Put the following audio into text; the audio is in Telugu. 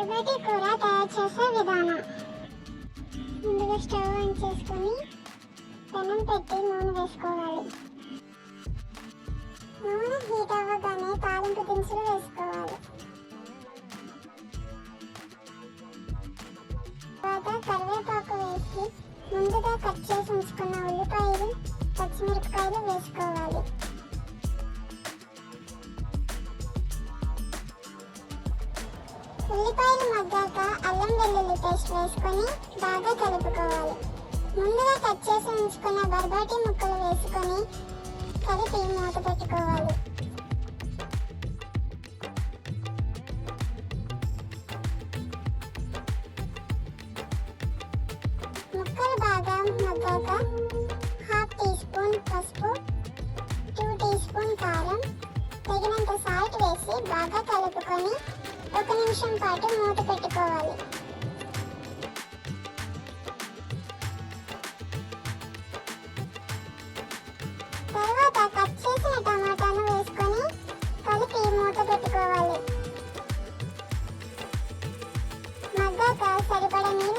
బర్బటి కూర తయారు చేసే విధానం. ముందుగా స్టవ్ ఆన్ చేసుకొని పెనం పెట్టి నూనె వేసుకోవాలి. నూనె హీట్ అవ్వగానే తాలింపు దినుసులు వేసుకోవాలి. తర్వాత కరివేపాకు వేసి ముందుగా కట్ చేసి ఉల్లిపాయలు మగ్గాక అల్లం వెల్లుల్లి పేస్ట్ వేసుకొని బాగా కలుపుకోవాలి. ముందుగా కట్ చేసి ఉంచుకున్న బర్బాటి ముక్కలు వేసుకొని కలిపి మూత పెట్టుకోవాలి. ముక్కలు బాగా మగ్గాక హాఫ్ టీ స్పూన్ పసుపు టూ టీ స్పూన్ కారం తగినంత సాల్ట్ వేసి బాగా కలుపుకొని ఒక నిమిషం పాటు మూత పెట్టుకోవాలి. తర్వాత కట్ చేసిన టమాటాను వేసుకొని కలిపి మూత పెట్టుకోవాలి. మగ్గాక సరిపడని